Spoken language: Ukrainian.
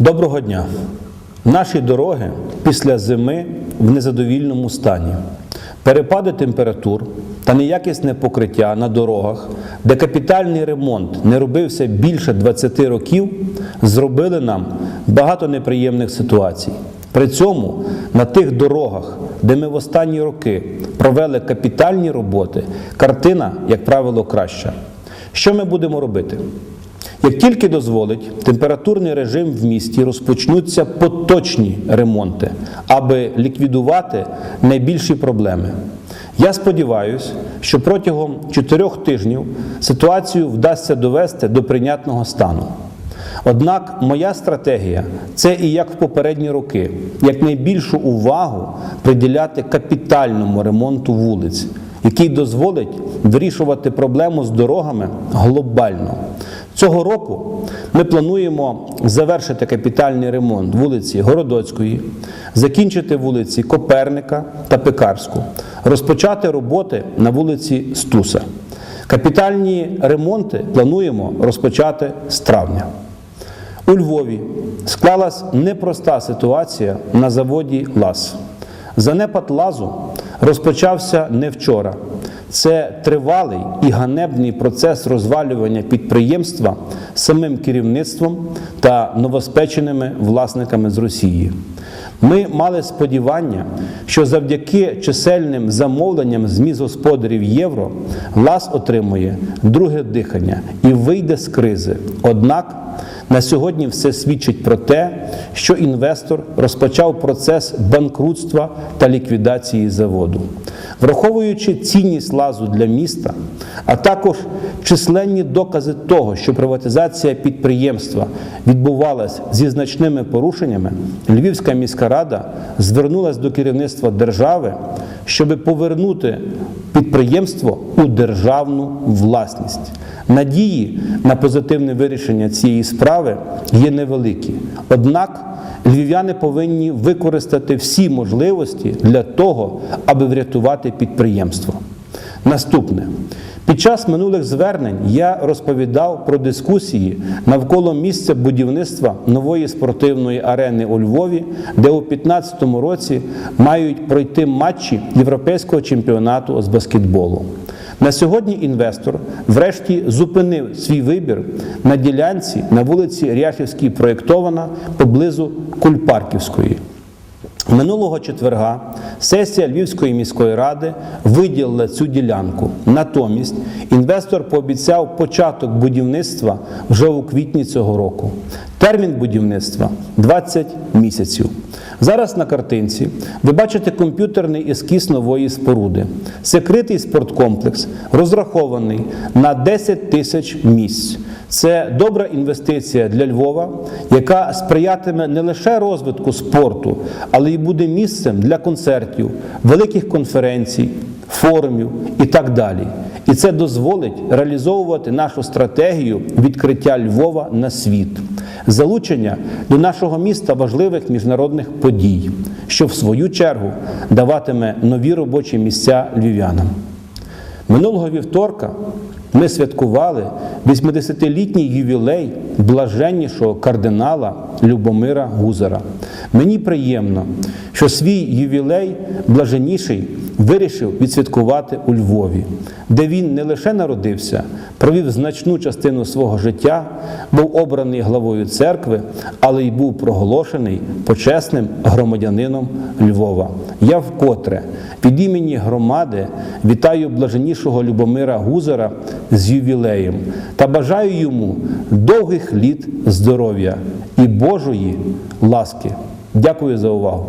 Доброго дня! Наші дороги після зими в незадовільному стані. Перепади температур та неякісне покриття на дорогах, де капітальний ремонт не робився більше 20 років, зробили нам багато неприємних ситуацій. При цьому на тих дорогах, де ми в останні роки провели капітальні роботи, картина, як правило, краща. Що ми будемо робити? Як тільки дозволить температурний режим в місті, розпочнуться поточні ремонти, аби ліквідувати найбільші проблеми. Я сподіваюся, що протягом чотирьох тижнів ситуацію вдасться довести до прийнятного стану. Однак моя стратегія це і як в попередні роки, як найбільшу увагу приділяти капітальному ремонту вулиць, який дозволить вирішувати проблему з дорогами глобально. Цього року ми плануємо завершити капітальний ремонт вулиці Городоцької, закінчити вулиці Коперника та Пекарську, розпочати роботи на вулиці Стуса. Капітальні ремонти плануємо розпочати з травня. У Львові склалась непроста ситуація на заводі ЛАЗ. Занепад лазу розпочався не вчора. Це тривалий і ганебний процес розвалювання підприємства самим керівництвом та новоспеченими власниками з Росії. Ми мали сподівання, що завдяки чисельним замовленням з мізгосподарів євро ЛАЗ отримує друге дихання і вийде з кризи. Однак на сьогодні все свідчить про те, що інвестор розпочав процес банкрутства та ліквідації заводу. Враховуючи цінність лазу для міста, а також численні докази того, що приватизація підприємства відбувалась зі значними порушеннями, Львівська міська рада звернулася до керівництва держави, щоб повернути підприємство у державну власність. Надії на позитивне вирішення цієї справи є невеликі. Однак львів'яни повинні використати всі можливості для того, аби врятувати підприємство. Наступне. Під час минулих звернень я розповідав про дискусії навколо місця будівництва нової спортивної арени у Львові, де у 2015 році мають пройти матчі Європейського чемпіонату з баскетболу. На сьогодні інвестор врешті зупинив свій вибір на ділянці на вулиці Ряхівській проєктована поблизу Кульпарківської. Минулого четверга сесія Львівської міської ради виділила цю ділянку. Натомість інвестор пообіцяв початок будівництва вже у квітні цього року. Термін будівництва 20 місяців. Зараз на картинці ви бачите комп'ютерний ескіз нової споруди. Секритий спорткомплекс розрахований на 10 тисяч місць. Це добра інвестиція для Львова, яка сприятиме не лише розвитку спорту, але й буде місцем для концертів, великих конференцій, форумів і так далі. І це дозволить реалізовувати нашу стратегію відкриття Львова на світ, залучення до нашого міста важливих міжнародних подій, що в свою чергу даватиме нові робочі місця львів'янам. Минулого вівторка ми святкували 80-літній ювілей блаженнішого кардинала Любомира Гузара. Мені приємно, що свій ювілей блаженніший вирішив відсвяткувати у Львові, де він не лише народився, провів значну частину свого життя, був обраний главою церкви, але й був проголошений почесним громадянином Львова. Я вкотре від імені громади вітаю блаженнішого Любомира Гузара з ювілеєм та бажаю йому довгих літ здоров'я і Божої ласки. Дякую за увагу.